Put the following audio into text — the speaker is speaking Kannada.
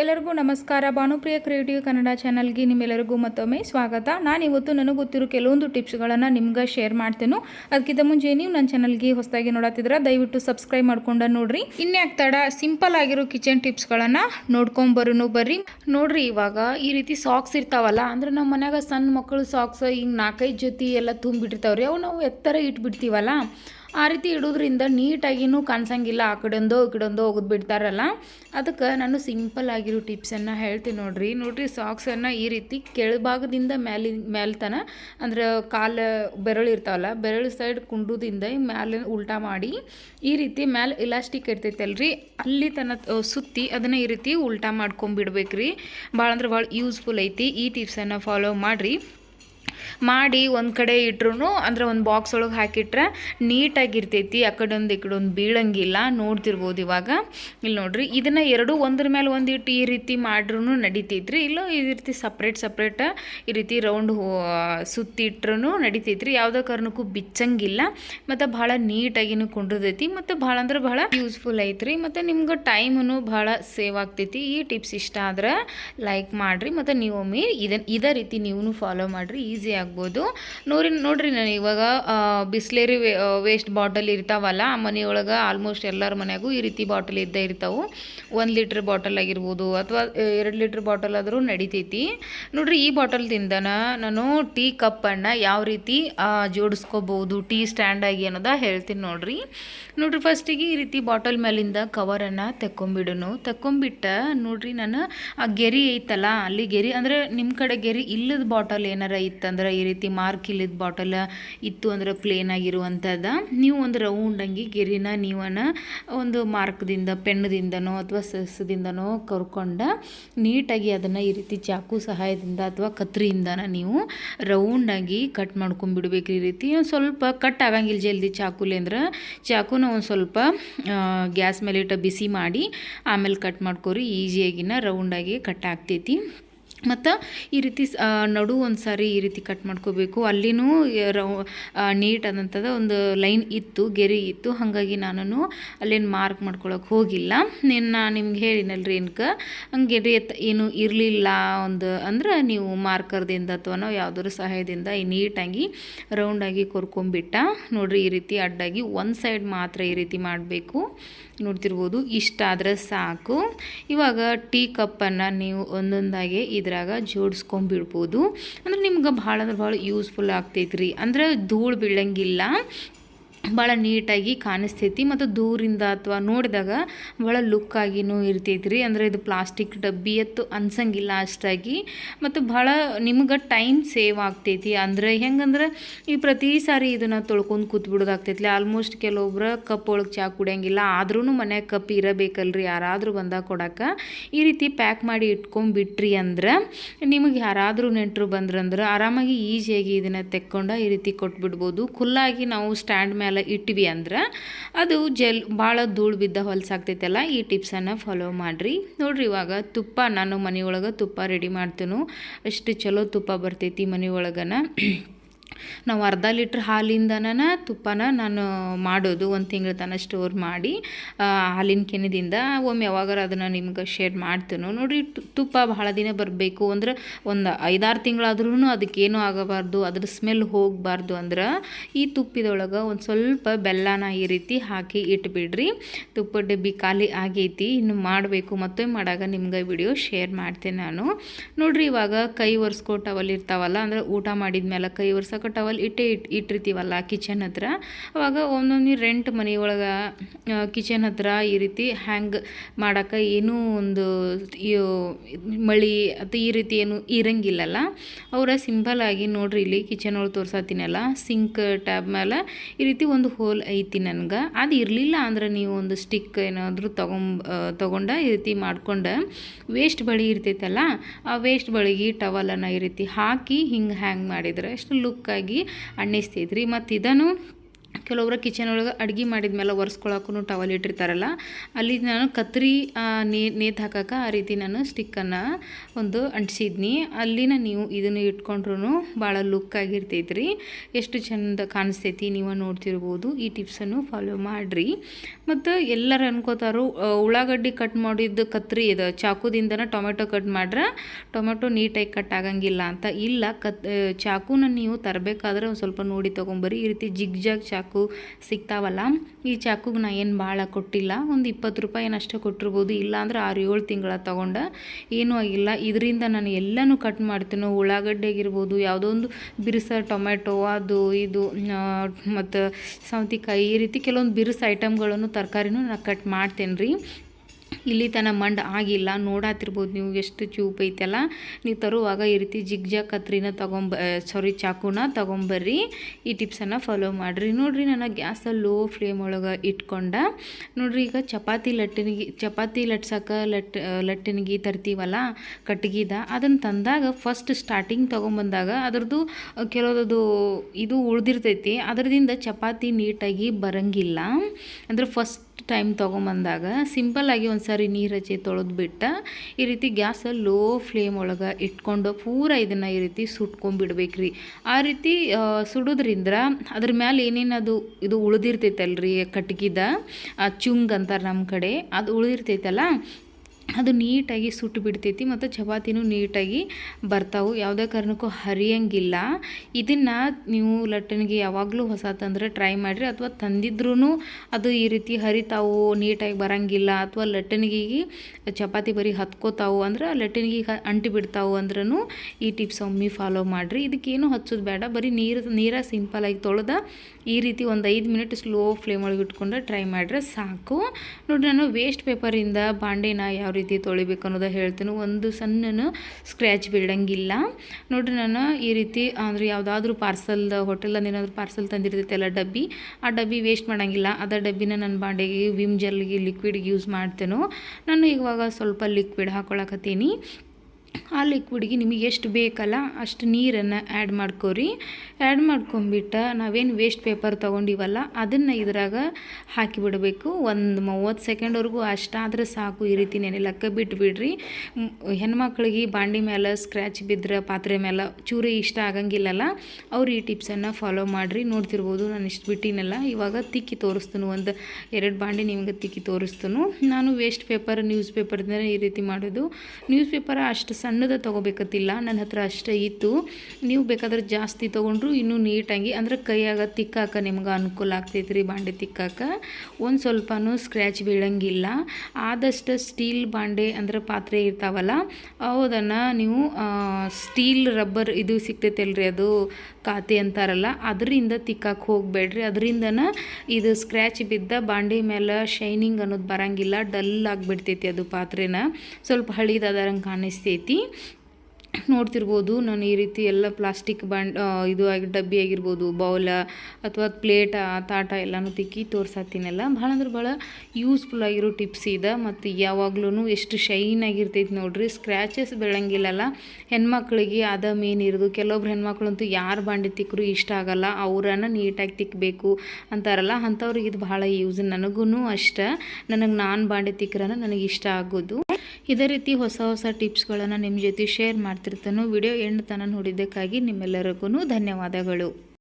ಎಲ್ಲರಿಗೂ ನಮಸ್ಕಾರ. ಭಾನುಪ್ರಿಯ ಕ್ರಿಯೇಟಿವ್ ಕನ್ನಡ ಚಾನಲ್ಗೆ ನಿಮ್ಮೆಲ್ಲರಿಗೂ ಮತ್ತೊಮ್ಮೆ ಸ್ವಾಗತ. ನಾನು ಇವತ್ತು ನನಗೆ ಗೊತ್ತಿರೋ ಕೆಲವೊಂದು ಟಿಪ್ಸ್ಗಳನ್ನು ನಿಮ್ಗೆ ಶೇರ್ ಮಾಡ್ತೇನೆ. ಅದಕ್ಕಿಂತ ಮುಂಚೆ ನೀವು ನನ್ನ ಚಾನಲ್ಗೆ ಹೊಸದಾಗಿ ನೋಡತ್ತಿದ್ರೆ ದಯವಿಟ್ಟು ಸಬ್ಸ್ಕ್ರೈಬ್ ಮಾಡ್ಕೊಂಡು ನೋಡ್ರಿ. ಇನ್ಯಾಕೆ ತಡ ಸಿಂಪಲ್ ಆಗಿರೋ ಕಿಚನ್ ಟಿಪ್ಸ್ಗಳನ್ನು ನೋಡ್ಕೊಂಬರೋನು ಬರ್ರಿ. ನೋಡ್ರಿ, ಇವಾಗ ಈ ರೀತಿ ಸಾಕ್ಸ್ ಇರ್ತಾವಲ್ಲ, ಅಂದ್ರೆ ನಮ್ಮ ಮನ್ಯಾಗ ಸಣ್ಣ ಮಕ್ಕಳು ಸಾಕ್ಸ್, ಹಿಂಗೆ ನಾಲ್ಕೈದು ಜೊತೆ ಎಲ್ಲ ತುಂಬಿಟ್ಟಿರ್ತಾವ್ರಿ. ಅವು ನಾವು ಎತ್ತರ ಇಟ್ಬಿಡ್ತೀವಲ್ಲ ಆ ರೀತಿ ಇಡೋದ್ರಿಂದ ನೀಟಾಗಿನೂ ಕಾಣಿಸಂಗಿಲ್ಲ. ಆ ಕಡೆಂದೋ, ಈ ಕಡೆಯೊಂದೋ ಹೋಗೋದು ಬಿಡ್ತಾರಲ್ಲ. ಅದಕ್ಕೆ ನಾನು ಸಿಂಪಲ್ ಆಗಿರೋ ಟಿಪ್ಸನ್ನು ಹೇಳ್ತೀನಿ ನೋಡ್ರಿ. ನೋಡ್ರಿ ಸಾಕ್ಸನ್ನು ಈ ರೀತಿ ಕೆಳಭಾಗದಿಂದ ಮ್ಯಾಲಿ, ಮ್ಯಾಲ್ತನ, ಅಂದ್ರೆ ಕಾಲು ಬೆರಳು ಇರ್ತಾವಲ್ಲ, ಬೆರಳು ಸೈಡ್ ಕುಂಡುದಿಂದ ಮ್ಯಾಲೆ ಉಲ್ಟಾ ಮಾಡಿ ಈ ರೀತಿ ಮ್ಯಾಲೆ ಇಲಾಸ್ಟಿಕ್ ಇರ್ತೈತಲ್ರಿ. ಅಲ್ಲಿ ತನ ಸುತ್ತಿ ಅದನ್ನು ಈ ರೀತಿ ಉಲ್ಟಾ ಮಾಡ್ಕೊಂಬಿಡ್ಬೇಕ್ರಿ. ಭಾಳ ಅಂದ್ರೆ ಭಾಳ ಯೂಸ್ಫುಲ್ ಐತಿ. ಈ ಟಿಪ್ಸನ್ನು ಫಾಲೋ ಮಾಡಿರಿ. ಮಾಡಿ ಒಂದು ಕಡೆ ಇಟ್ರು ಅಂದ್ರೆ ಒಂದು ಬಾಕ್ಸ್ ಒಳಗೆ ಹಾಕಿಟ್ರೆ ನೀಟಾಗಿರ್ತೈತಿ, ಆ ಕಡೆ ಒಂದು ಈ ಒಂದು ಬೀಳಂಗಿಲ್ಲ, ನೋಡ್ತಿರ್ಬೋದು ಇವಾಗ. ಇಲ್ಲಿ ನೋಡ್ರಿ, ಇದನ್ನು ಎರಡು ಒಂದ್ರ ಮೇಲೆ ಒಂದು ಇಟ್ಟು ಈ ರೀತಿ ಮಾಡ್ರೂ ನಡಿತೈತ್ರಿ. ಇಲ್ಲ ಈ ರೀತಿ ಸಪ್ರೇಟ್ ಸಪ್ರೇಟ್ ಈ ರೀತಿ ರೌಂಡ್ ಸುತ್ತಿಟ್ರೂ ನಡಿತೈತ್ರಿ. ಯಾವುದೇ ಕಾರಣಕ್ಕೂ ಬಿಚ್ಚಂಗಿಲ್ಲ. ಮತ್ತು ಭಾಳ ನೀಟಾಗಿನೂ ಕುಂಡ್ರದೈತಿ ಮತ್ತು ಭಾಳ ಅಂದ್ರೆ ಭಾಳ ಯೂಸ್ಫುಲ್ ಐತ್ರಿ. ಮತ್ತು ನಿಮ್ಗೆ ಟೈಮೂ ಭಾಳ ಸೇವ್ ಆಗ್ತೈತಿ. ಈ ಟಿಪ್ಸ್ ಇಷ್ಟ ಆದ್ರೆ ಲೈಕ್ ಮಾಡಿರಿ. ಮತ್ತು ನೀವು ಒಮ್ಮೆ ಇದನ್ನು ಇದೇ ರೀತಿ ನೀವು ಫಾಲೋ ಮಾಡಿರಿ. ಈಸಿ ಆಗ್ಬೋದು. ನೋಡಿ, ನೋಡ್ರಿ ನಾನು ಇವಾಗ ಬಿಸ್ಲೇರಿ ವೇಸ್ಟ್ ಬಾಟಲ್ ಇರ್ತಾವಲ್ಲ, ಆ ಮನೆಯೊಳಗೆ ಆಲ್ಮೋಸ್ಟ್ ಎಲ್ಲರ ಮನೆಗೂ ಈ ರೀತಿ ಬಾಟಲ್ ಇದ್ದೇ ಇರ್ತಾವೆ. ಒಂದು ಲೀಟ್ರ್ ಬಾಟಲ್ ಆಗಿರ್ಬೋದು, ಅಥವಾ ಎರಡು ಲೀಟ್ರ್ ಬಾಟಲ್ ಆದರೂ ನಡಿತೈತಿ. ನೋಡ್ರಿ, ಈ ಬಾಟಲ್ದಿಂದನ ನಾನು ಟೀ ಕಪ್ಪನ್ನು ಯಾವ ರೀತಿ ಜೋಡಿಸ್ಕೋಬೋದು ಟೀ ಸ್ಟ್ಯಾಂಡ್ ಆಗಿ ಅನ್ನೋದ ಹೇಳ್ತೀನಿ ನೋಡ್ರಿ. ನೋಡ್ರಿ ಫಸ್ಟಿಗೆ ಈ ರೀತಿ ಬಾಟಲ್ ಮೇಲಿಂದ ಕವರನ್ನು ತಕ್ಕೊಂಬಿಡೋನು. ತೆಕ್ಕೊಂಬಿಟ್ಟ ನೋಡ್ರಿ, ನಾನು ಆ ಗೆರಿ ಐತಲ್ಲ, ಅಲ್ಲಿ ಗೆರಿ, ಅಂದರೆ ನಿಮ್ಮ ಕಡೆ ಗೆರಿ ಇಲ್ಲದ ಬಾಟಲ್ ಏನಾರ ಇತ್ತಂದ್ರೆ ಈ ರೀತಿ ಮಾರ್ಕ್ ಇಲ್ಲದ ಬಾಟಲ್ ಇತ್ತು ಅಂದ್ರೆ ಪ್ಲೇನ್ ಆಗಿರುವಂಥದ್ದು ನೀವು ಒಂದು ರೌಂಡ್ ರೌಂಡಂಗಿ ಗೆರಿನ ನೀವನ್ನ ಒಂದು ಮಾರ್ಕ್ದಿಂದ ಪೆನ್ನದಿಂದನೋ ಅಥವಾ ಸಸ್ಯದಿಂದನೋ ಕರ್ಕೊಂಡ ನೀಟಾಗಿ ಅದನ್ನು ಈ ರೀತಿ ಚಾಕು ಸಹಾಯದಿಂದ ಅಥವಾ ಕತ್ರಿಯಿಂದನ ನೀವು ರೌಂಡಾಗಿ ಕಟ್ ಮಾಡ್ಕೊಂಡ್ಬಿಡ್ಬೇಕು ಈ ರೀತಿ. ಸ್ವಲ್ಪ ಕಟ್ ಆಗಂಗಿಲ್ಲ ಜಲ್ದಿ ಚಾಕುಲಿ ಅಂದ್ರೆ. ಚಾಕುನ ಒಂದು ಸ್ವಲ್ಪ ಗ್ಯಾಸ್ ಮೇಲೆ ಇಟ್ಟು ಬಿಸಿ ಮಾಡಿ ಆಮೇಲೆ ಕಟ್ ಮಾಡ್ಕೊರಿ, ಈಸಿಯಾಗಿನ ರೌಂಡಾಗಿ ಕಟ್ ಆಗ್ತೈತಿ. ಮತ್ತು ಈ ರೀತಿ ನಡು ಒಂದು ಸಾರಿ ಈ ರೀತಿ ಕಟ್ ಮಾಡ್ಕೋಬೇಕು. ಅಲ್ಲಿನೂ ರೌ ನೀಟ್ ಆದಂಥದ್ದು ಒಂದು ಲೈನ್ ಇತ್ತು, ಗೆರೆ ಇತ್ತು. ಹಾಗಾಗಿ ನಾನು ಅಲ್ಲೇನು ಮಾರ್ಕ್ ಮಾಡ್ಕೊಳಕ್ಕೆ ಹೋಗಿಲ್ಲ. ನಿನ್ನ ನಾನು ನಿಮ್ಗೆ ಹೇಳಿನಲ್ರಿ ಏನಕ್ಕೆ ಹಂಗೆ ಗೆರೆ ಎತ್ತ ಏನು ಇರಲಿಲ್ಲ ಒಂದು, ಅಂದ್ರೆ ನೀವು ಮಾರ್ಕರ್ದಿಂದ ಅಥವಾ ನಾವು ಯಾವುದಾದ್ರು ಸಹಾಯದಿಂದ ಈ ನೀಟಾಗಿ ರೌಂಡಾಗಿ ಕೊರ್ಕೊಂಬಿಟ್ಟ, ನೋಡಿರಿ ಈ ರೀತಿ ಅಡ್ಡಾಗಿ ಒಂದು ಸೈಡ್ ಮಾತ್ರ ಈ ರೀತಿ ಮಾಡಬೇಕು. ನೋಡ್ತಿರ್ಬೋದು, ಇಷ್ಟಾದರೆ ಸಾಕು. ಇವಾಗ ಟೀ ಕಪ್ಪನ್ನು ನೀವು ಒಂದೊಂದಾಗೆ ಇದ್ರಾಗ ಜೋಡಿಸ್ಕೊಂಬಿಡ್ಬೋದು. ಅಂದ್ರೆ ನಿಮ್ಗೆ ಭಾಳ ಅಂದ್ರೆ ಭಾಳ ಯೂಸ್ಫುಲ್ ಆಗ್ತೈತ್ರಿ. ಅಂದ್ರೆ ಧೂಳು ಬೀಳಂಗಿಲ್ಲ. ಭಾಳ ನೀಟಾಗಿ ಕಾಣಿಸ್ತೈತಿ ಮತ್ತು ದೂರಿಂದ ಅಥವಾ ನೋಡಿದಾಗ ಭಾಳ ಲುಕ್ಕಾಗಿಯೂ ಇರ್ತೈತಿ ರೀ ಅಂದರೆ ಇದು ಪ್ಲಾಸ್ಟಿಕ್ ಡಬ್ಬಿ ಅತ್ತು ಅನ್ಸಂಗಿಲ್ಲ ಅಷ್ಟಾಗಿ. ಮತ್ತು ಭಾಳ ನಿಮ್ಗೆ ಟೈಮ್ ಸೇವ್ ಆಗ್ತೈತಿ. ಅಂದರೆ ಹೆಂಗಂದ್ರೆ ಈ ಪ್ರತಿ ಸಾರಿ ಇದನ್ನು ತೊಳ್ಕೊಂಡು ಕೂತ್ಬಿಡೋದಾಗ್ತೈತಿ ಆಲ್ಮೋಸ್ಟ್ ಕೆಲವೊಬ್ರು ಕಪ್ ಒಳಗೆ ಚಾ ಕುಡಿಯೋಂಗಿಲ್ಲ. ಆದ್ರೂ ಮನ್ಯಾಗ ಕಪ್ ಇರಬೇಕಲ್ರಿ ಯಾರಾದರೂ ಬಂದಾಗ ಕೊಡಕ್ಕೆ ಈ ರೀತಿ ಪ್ಯಾಕ್ ಮಾಡಿ ಇಟ್ಕೊಂಡ್ಬಿಟ್ರಿ ಅಂದ್ರೆ ನಿಮಗೆ ಯಾರಾದರೂ ನೆಂಟರು ಬಂದ್ರಂದ್ರೆ ಆರಾಮಾಗಿ ಈಸಿಯಾಗಿ ಇದನ್ನು ತೆಕ್ಕೊಂಡು ಈ ರೀತಿ ಕೊಟ್ಬಿಡ್ಬೋದು. ಖುಲ್ಲಾಗಿ ನಾವು ಸ್ಟ್ಯಾಂಡ್ ಮೇಲೆ ಇಟ್ವಿ ಅಂದ್ರೆ ಅದು ಜೆಲ್ ಭಾಳ ಧೂಳು ಬಿದ್ದ ಹೊಲಸಾಗ್ತೈತಲ್ಲ ಈ ಟಿಪ್ಸನ್ನು ಫಾಲೋ ಮಾಡಿರಿ. ನೋಡ್ರಿ ಇವಾಗ ತುಪ್ಪ, ನಾನು ಮನೆಯೊಳಗೆ ತುಪ್ಪ ರೆಡಿ ಮಾಡ್ತೀನಿ. ಅಷ್ಟು ಚಲೋ ತುಪ್ಪ ಬರ್ತೈತಿ ಮನೆಯೊಳಗನ. ನಾವು ಅರ್ಧ ಲೀಟ್ರ್ ಹಾಲಿಂದನ ತುಪ್ಪನ ನಾನು ಮಾಡೋದು ಒಂದು ತಿಂಗಳ ತನಕ ಸ್ಟೋರ್ ಮಾಡಿ ಹಾಲಿನ ಕೆನೆದಿಂದ ಒಮ್ಮೆ ಯಾವಾಗಾರ ಅದನ್ನು ನಿಮ್ಗೆ ಶೇರ್ ಮಾಡ್ತೇನೆ. ನೋಡಿರಿ ತುಪ್ಪ ಭಾಳ ದಿನ ಬರಬೇಕು ಅಂದ್ರೆ ಒಂದು ಐದಾರು ತಿಂಗಳಾದ್ರೂ ಅದಕ್ಕೇನೂ ಆಗಬಾರ್ದು, ಅದ್ರ ಸ್ಮೆಲ್ ಹೋಗಬಾರ್ದು ಅಂದ್ರೆ ಈ ತುಪ್ಪದೊಳಗೆ ಒಂದು ಸ್ವಲ್ಪ ಬೆಲ್ಲನ ಈ ರೀತಿ ಹಾಕಿ ಇಟ್ಬಿಡ್ರಿ. ತುಪ್ಪ ಡಬ್ಬಿ ಖಾಲಿ ಆಗೈತಿ, ಇನ್ನು ಮಾಡಬೇಕು ಮತ್ತೆ ಮಾಡಾಗ ನಿಮ್ಗೆ ವಿಡಿಯೋ ಶೇರ್ ಮಾಡ್ತೇನೆ ನಾನು. ನೋಡ್ರಿ, ಇವಾಗ ಕೈ ಒರೆಸ್ಕೋ ಟವಲ್ ಇರ್ತಾವಲ್ಲ, ಅಂದ್ರೆ ಊಟ ಮಾಡಿದ ಮೇಲೆ ಕೈ ಒರ್ಸಕ್ಕೆ ಟವಲ್ ಇಟ್ಟೇ ಇಟ್, ಇಟ್ಟಿರ್ತೀವಲ್ಲ ಕಿಚನ್ ಹತ್ರ. ಅವಾಗ ಒಂದೊಂದು ರೆಂಟ್ ಮನೆಯೊಳಗೆ ಕಿಚನ್ ಹತ್ರ ಈ ರೀತಿ ಹ್ಯಾಂಗ್ ಮಾಡೋಕೆ ಏನೂ ಒಂದು ಮಳಿ ಅಥವಾ ಈ ರೀತಿ ಏನು ಇರಂಗಿಲ್ಲಲ್ಲ. ಅವರ ಸಿಂಪಲ್ ಆಗಿ ನೋಡ್ರಿ ಇಲ್ಲಿ ಕಿಚನ್ ಒಳಗೆ ತೋರ್ಸತ್ತೀನಲ್ಲ ಸಿಂಕ್ ಟ್ಯಾಬ್ ಮೇಲೆ ಈ ರೀತಿ ಒಂದು ಹೋಲ್ ಐತಿ ನನ್ಗೆ. ಅದು ಇರಲಿಲ್ಲ ಅಂದ್ರೆ ನೀವು ಒಂದು ಸ್ಟಿಕ್ ಏನಾದರೂ ತಗೊಂಬ ತೊಗೊಂಡ ಈ ರೀತಿ ಮಾಡ್ಕೊಂಡು ವೇಸ್ಟ್ ಬಳಿ ಇರ್ತೈತಲ್ಲ, ಆ ವೇಸ್ಟ್ ಬಳಿಗೆ ಟವಲನ್ನು ಈ ರೀತಿ ಹಾಕಿ ಹಿಂಗೆ ಹ್ಯಾಂಗ್ ಮಾಡಿದ್ರೆ ಎಷ್ಟು ಲುಕ್ಕಾಗಿ ಅಣ್ಣಿಸ್ತಿದ್ರಿ ಮತ್ತು ಇದನ್ನು ಕೆಲವೊಬ್ಬರು ಕಿಚನ್ ಒಳಗೆ ಅಡುಗೆ ಮಾಡಿದ್ಮೇಲೆ ಒರೆಸ್ಕೊಳಕ್ಕೂ ಟವಲ್ ಇಟ್ಟಿರ್ತಾರಲ್ಲ, ಅಲ್ಲಿ ನಾನು ಕತ್ರಿ ನೇ, ನೇತು ಹಾಕಕ್ಕೆ ಆ ರೀತಿ ನಾನು ಸ್ಟಿಕ್ಕನ್ನು ಒಂದು ಅಂಟಿಸಿದ್ನಿ. ಅಲ್ಲಿನ ನೀವು ಇದನ್ನು ಇಟ್ಕೊಂಡ್ರೂ ಭಾಳ ಲುಕ್ ಆಗಿರ್ತೈತೆ ರೀ ಎಷ್ಟು ಚಂದ ಕಾಣಿಸ್ತೈತಿ ನೀವು ನೋಡ್ತಿರ್ಬೋದು. ಈ ಟಿಪ್ಸನ್ನು ಫಾಲೋ ಮಾಡಿರಿ. ಮತ್ತು ಎಲ್ಲರೂ ಅನ್ಕೋತಾರು ಉಳ್ಳಾಗಡ್ಡಿ ಕಟ್ ಮಾಡಿದ್ದು ಕತ್ರಿ ಇದು, ಚಾಕುದಿಂದನ ಟೊಮೆಟೊ ಕಟ್ ಮಾಡ್ರೆ ಟೊಮೆಟೊ ನೀಟಾಗಿ ಕಟ್ ಆಗಂಗಿಲ್ಲ ಅಂತ. ಇಲ್ಲ, ಕತ್ ಚಾಕುನ ನೀವು ತರಬೇಕಾದ್ರೆ ಒಂದು ಸ್ವಲ್ಪ ನೋಡಿ ತೊಗೊಂಬರಿ. ಈ ರೀತಿ ಜಿಗ್ ಜಾಗ್ ಚಾಕು ಸಿಗ್ತಾವಲ್ಲ? ಈ ಚಾಕುಗೆ ನಾ ಏನು ಭಾಳ ಕೊಟ್ಟಿಲ್ಲ. ಒಂದು ಇಪ್ಪತ್ತು ರೂಪಾಯಿ ಏನಷ್ಟೇ ಕೊಟ್ಟಿರ್ಬೋದು. ಇಲ್ಲ ಅಂದ್ರೆ ಆರು ಏಳು ತಿಂಗಳ ತೊಗೊಂಡ. ಏನೂ ಆಗಿಲ್ಲ. ಇದರಿಂದ ನಾನು ಎಲ್ಲನೂ ಕಟ್ ಮಾಡ್ತೀನೋ. ಉಳ್ಳಾಗಡ್ಡೆ ಆಗಿರ್ಬೋದು ಯಾವುದೋ ಒಂದು ಬಿರುಸ ಟೊಮೆಟೊ ಅದು ಇದು ಮತ್ತು ಸೌತೆಕಾಯಿ, ಈ ರೀತಿ ಕೆಲವೊಂದು ಬಿರುಸ ಐಟಮ್ಗಳನ್ನು ತರಕಾರಿನೂ ನಾನು ಕಟ್ ಮಾಡ್ತೇನೆ ರೀ ಇಲ್ಲಿ ತನ ಮಂಡ್ ಆಗಿಲ್ಲ, ನೋಡಾತಿರ್ಬೋದು ನೀವು ಎಷ್ಟು ಚೂಪ್ ಐತಲ್ಲ. ನೀವು ತರುವಾಗ ಈ ರೀತಿ ಜಿಗ್ಜಾ ಕತ್ರಿನ ತೊಗೊಂಬ ಸಾರಿ ಚಾಕುನ ತೊಗೊಂಬರ್ರಿ. ಈ ಟಿಪ್ಸನ್ನು ಫಾಲೋ ಮಾಡಿರಿ. ನೋಡಿರಿ ನಾನು ಗ್ಯಾಸಲ್ಲಿ ಲೋ ಫ್ಲೇಮ್ ಒಳಗೆ ಇಟ್ಕೊಂಡ. ನೋಡಿರಿ ಈಗ ಚಪಾತಿ ಲಟ್ಟಿನಿಗೆ ಚಪಾತಿ ಲಟ್ಸಕ್ಕೆ ಲಟ್ ಲಟ್ಟಿನಿಗೆ ತರ್ತೀವಲ್ಲ, ಕಟ್ಗಿದ ಅದನ್ನು ತಂದಾಗ ಫಸ್ಟ್ ಸ್ಟಾರ್ಟಿಂಗ್ ತೊಗೊಂಬಂದಾಗ ಅದ್ರದ್ದು ಕೆಲವೊಂದು ಇದು ಉಳ್ದಿರ್ತೈತಿ. ಅದರದಿಂದ ಚಪಾತಿ ನೀಟಾಗಿ ಬರಂಗಿಲ್ಲ. ಅಂದರೆ ಫಸ್ಟ್ ಟೈಮ್ ತೊಗೊಂಬಂದಾಗ ಸಿಂಪಲ್ಲಾಗಿ ಒಂದು ಸಾರಿ ನೀರು ಹಚ್ಚಿ ತೊಳೆದು ಬಿಟ್ಟ ಈ ರೀತಿ ಗ್ಯಾಸ ಲೋ ಫ್ಲೇಮ್ ಒಳಗೆ ಇಟ್ಕೊಂಡು ಪೂರ ಇದನ್ನು ಈ ರೀತಿ ಸುಟ್ಕೊಂಡ್ಬಿಡ್ಬೇಕ್ರಿ ಆ ರೀತಿ ಸುಡೋದ್ರಿಂದ ಅದ್ರ ಮ್ಯಾಲೆ ಏನೇನದು ಇದು ಉಳಿದಿರ್ತೈತಲ್ರಿ ಕಟ್ಗಿದ ಚುಂಗ್ ಅಂತಾರೆ ನಮ್ಮ ಕಡೆ, ಅದು ಉಳಿದಿರ್ತೈತಲ್ಲ ಅದು ನೀಟಾಗಿ ಸುಟ್ಟು ಬಿಡ್ತೈತಿ ಮತ್ತು ಚಪಾತಿನೂ ನೀಟಾಗಿ ಬರ್ತಾವು. ಯಾವುದೇ ಕಾರಣಕ್ಕೂ ಹರಿಯಂಗಿಲ್ಲ. ಇದನ್ನು ನೀವು ಲಟ್ಟಣಿಗೆ ಯಾವಾಗಲೂ ಹೊಸ ತಂದರೆ ಟ್ರೈ ಮಾಡಿರಿ. ಅಥವಾ ತಂದಿದ್ರೂ ಅದು ಈ ರೀತಿ ಹರಿತಾವು, ನೀಟಾಗಿ ಬರೋಂಗಿಲ್ಲ. ಅಥವಾ ಲಟ್ಟಣಿಗೆ ಚಪಾತಿ ಬರೀ ಹತ್ಕೋತಾವು ಅಂದ್ರೆ ಲಟ್ಟಣಿಗೆ ಅಂಟಿ ಬಿಡ್ತಾವು ಅಂದ್ರೂ ಈ ಟಿಪ್ಸ್ ಒಮ್ಮೆ ಫಾಲೋ ಮಾಡಿರಿ. ಇದಕ್ಕೇನು ಹಚ್ಚೋದು ಬೇಡ. ಬರೀ ನೀರು, ನೀರ ಸಿಂಪಲಾಗಿ ತೊಳೆದ ಈ ರೀತಿ ಒಂದು ಐದು ಮಿನಿಟ್ ಸ್ಲೋ ಫ್ಲೇಮ್ ಒಳಗೆ ಇಟ್ಕೊಂಡು ಟ್ರೈ ಮಾಡಿದ್ರೆ ಸಾಕು. ನೋಡಿ ನಾನು ವೇಸ್ಟ್ ಪೇಪರಿಂದ ಬಾಂಡೆನ ಯಾವ ರೀತಿ ತೊಳಿಬೇಕು ಅನ್ನೋದು ಹೇಳ್ತೀನಿ. ಒಂದು ಸಣ್ಣ ಸ್ಕ್ರ್ಯಾಚ್ ಬೀಳಂಗಿಲ್ಲ. ನೋಡಿರಿ ನಾನು ಈ ರೀತಿ ಅಂದರೆ ಯಾವುದಾದ್ರೂ ಪಾರ್ಸಲ್ ಹೋಟೆಲಲ್ಲಿ ಏನಾದರೂ ಪಾರ್ಸಲ್ ತಂದಿರ್ತೈತಲ್ಲ ಡಬ್ಬಿ, ಆ ಡಬ್ಬಿ ವೇಸ್ಟ್ ಮಾಡೋಂಗಿಲ್ಲ. ಅದ ಡಬ್ಬಿನ ನನ್ನ ಬಾಂಡೆಗೆ ವಿಮ್ ಜೆಲ್ಗೆ ಲಿಕ್ವಿಡ್ಗೆ ಯೂಸ್ ಮಾಡ್ತೇನೋ. ನಾನು ಇವಾಗ ಸ್ವಲ್ಪ ಲಿಕ್ವಿಡ್ ಹಾಕೊಳಕತ್ತೀನಿ. ಆ ಲಿಕ್ವಿಡ್ಗೆ ನಿಮಗೆ ಎಷ್ಟು ಬೇಕಲ್ಲ ಅಷ್ಟು ನೀರನ್ನು ಆ್ಯಡ್ ಮಾಡ್ಕೊರಿ. ಆ್ಯಡ್ ಮಾಡ್ಕೊಂಬಿಟ್ಟು ನಾವೇನು ವೇಸ್ಟ್ ಪೇಪರ್ ತೊಗೊಂಡಿವಲ್ಲ ಅದನ್ನು ಇದ್ರಾಗ ಹಾಕಿಬಿಡಬೇಕು. ಒಂದು ಮೂವತ್ತು ಸೆಕೆಂಡ್ವರೆಗೂ ಅಷ್ಟಾದರೆ ಸಾಕು ಈ ರೀತಿ ನೆನೆಲಕ್ಕ ಬಿಟ್ಬಿಡ್ರಿ. ಹೆಣ್ಮಕ್ಳಿಗೆ ಬಾಂಡಿ ಮೇಲೆ ಸ್ಕ್ರ್ಯಾಚ್ ಬಿದ್ದರೆ ಪಾತ್ರೆ ಮೇಲೆ ಚೂರಿ ಇಷ್ಟ ಆಗಂಗಿಲ್ಲಲ್ಲ ಅವ್ರು ಈ ಟಿಪ್ಸನ್ನು ಫಾಲೋ ಮಾಡಿರಿ. ನೋಡ್ತಿರ್ಬೋದು ನಾನು ಇಷ್ಟು ಬಿಟ್ಟಿನಲ್ಲ. ಇವಾಗ ತಿಕ್ಕಿ ತೋರಿಸ್ತೀನಿ, ಒಂದು ಎರಡು ಬಾಂಡಿ ನಿಮ್ಗೆ ತಿಕ್ಕಿ ತೋರಿಸ್ತೀನಿ. ನಾನು ವೇಸ್ಟ್ ಪೇಪರ್ ನ್ಯೂಸ್ ಪೇಪರ್ದಿಂದ ಈ ರೀತಿ ಮಾಡೋದು. ನ್ಯೂಸ್ ಪೇಪರ್ ಅಷ್ಟು ಸಣ್ಣದ ತೊಗೋಬೇಕತ್ತಿಲ್ಲ, ನನ್ನ ಹತ್ರ ಅಷ್ಟೇ ಇತ್ತು. ನೀವು ಬೇಕಾದ್ರೆ ಜಾಸ್ತಿ ತೊಗೊಂಡ್ರು ಇನ್ನೂ ನೀಟಾಗಿ, ಅಂದ್ರೆ ಕೈಯಾಗ ತಿಕ್ಕಾಕ ನಿಮ್ಗೆ ಅನುಕೂಲ ಆಗ್ತೈತೆ ರೀ ಬಾಂಡೆ ತಿಕ್ಕಾಕ. ಒಂದು ಸ್ವಲ್ಪನೂ ಸ್ಕ್ರ್ಯಾಚ್ ಬೀಳಂಗಿಲ್ಲ. ಆದಷ್ಟು ಸ್ಟೀಲ್ ಬಾಂಡೆ ಅಂದ್ರೆ ಪಾತ್ರೆ ಇರ್ತಾವಲ್ಲ, ಅವುದನ್ನು ನೀವು ಸ್ಟೀಲ್ ರಬ್ಬರ್ ಇದು ಸಿಗ್ತೈತಲ್ರಿ ಅದು ಖಾತೆ ಅಂತಾರಲ್ಲ, ಅದರಿಂದ ತಿಕ್ಕಾಕೆ ಹೋಗಬೇಡ್ರಿ. ಅದರಿಂದನ ಇದು ಸ್ಕ್ರ್ಯಾಚ್ ಬಿದ್ದ ಬಾಂಡೆ ಮೇಲೆ ಶೈನಿಂಗ್ ಅನ್ನೋದು ಬರಂಗಿಲ್ಲ ಡಲ್ ಆಗಿಬಿಡ್ತೈತಿ ಅದು ಪಾತ್ರೆನ. ಸ್ವಲ್ಪ ಹಳಿದಾದಂಗೆ ಕಾಣಿಸ್ತೈತಿ. ನೋಡ್ತಿರ್ಬೋದು. ನಾನು ಈ ರೀತಿ ಎಲ್ಲ ಪ್ಲಾಸ್ಟಿಕ್ ಬಾಂಡ್ ಇದು ಆಗಿ, ಡಬ್ಬಿ ಆಗಿರ್ಬೋದು ಬೌಲ ಅಥವಾ ಪ್ಲೇಟ ತಾಟ ಎಲ್ಲನೂ ತಿಕ್ಕಿ ತೋರ್ಸತ್ತೀನಲ್ಲ ಭಾಳ ಅಂದ್ರೆ ಭಾಳ ಯೂಸ್ಫುಲ್ ಆಗಿರೋ ಟಿಪ್ಸ್ ಇದೆ. ಮತ್ತು ಯಾವಾಗ್ಲೂ ಎಷ್ಟು ಶೈನ್ ಆಗಿರ್ತೈತಿ ನೋಡ್ರಿ ಸ್ಕ್ರ್ಯಾಚಸ್ ಬೆಳಂಗಿಲ್ಲಲ್ಲ. ಹೆಣ್ಮಕ್ಳಿಗೆ ಅದ ಮೇನ್ ಇರೋದು. ಕೆಲವೊಬ್ರು ಹೆಣ್ಮಕ್ಳಂತೂ ಯಾರು ಬಾಂಡಿ ತಿಕ್ಕರು ಇಷ್ಟ ಆಗಲ್ಲ. ಅವರನ್ನು ನೀಟಾಗಿ ತಿಕ್ಕಬೇಕು ಅಂತಾರಲ್ಲ. ಅಂಥವ್ರಿಗೆ ಇದು ಭಾಳ ಯೂಸ್ ನನಗೂ ಅಷ್ಟ. ನನಗೆ ನಾನು ಬಾಂಡೆ ತಿಕ್ಕರನ್ನ ನನಗೆ ಇಷ್ಟ ಆಗೋದು. ಇದೇ ರೀತಿ ಹೊಸ ಹೊಸ ಟಿಪ್ಸ್ಗಳನ್ನು ನಿಮ್ಮ ಜೊತೆ ಶೇರ್ ಮಾಡ್ತಿರ್ತಾನೆ. ವಿಡಿಯೋ ಎಂಡ್ ತನ ನೋಡಿದ್ದಕ್ಕಾಗಿ ನಿಮ್ಮೆಲ್ಲರಿಗೂ ಧನ್ಯವಾದಗಳು.